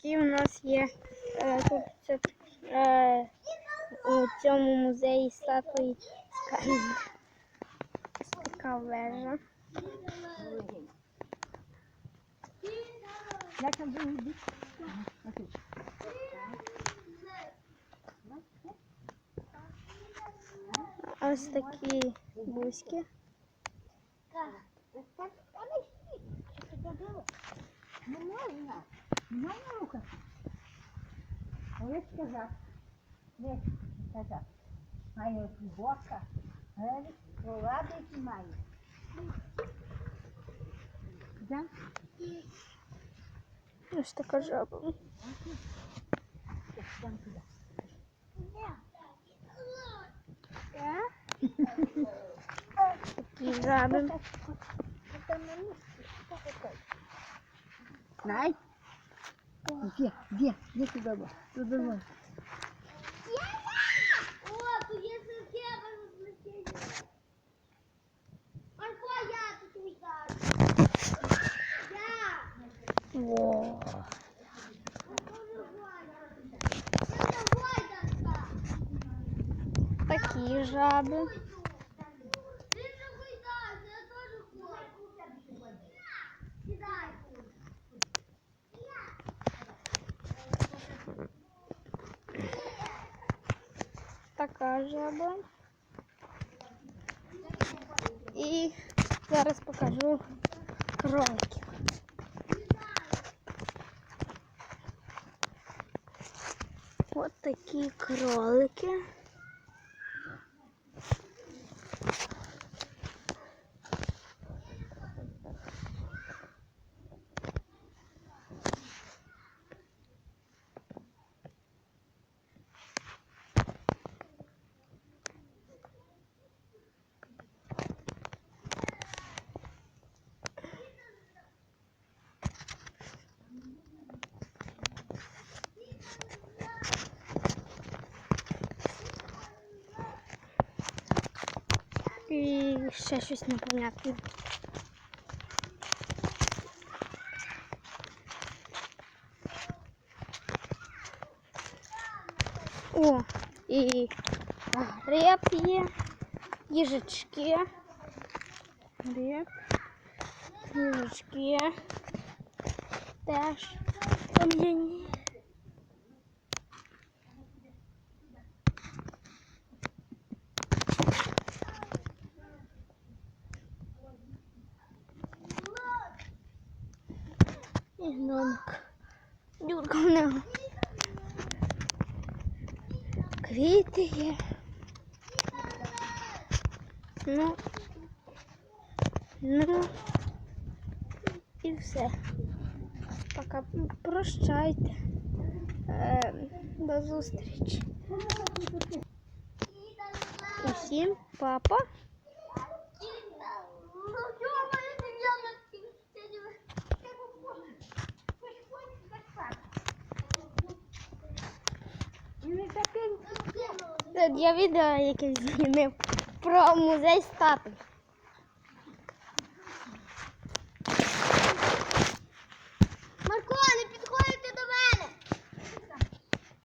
Такі у нас є е, тут це, е, у цьому музеї статуї Скайлінг. Ось така вежа. Як там другий бік? Ось такі бузьки. Не можна. Не можна рухати. Ось сказав. Ось сказав. Має бока. Гелик, проладить має. Да? Ось така жаба. Там туди. Такі жаби. Знай. Где, где, где туда? Туда было. О, тут є Така жаба. І зараз покажу кроликів. От такі кролики. І ще щось непонятне. О, і греб є, їжачки. Греб, їжачки. Теж кам'яні. І гномик. Дюрка в нього. Квіти є. Ну. Ну. І все. Пока прощайте. Е, до зустрічі. Усім папа. Я відео, яке знімав про музей статуй.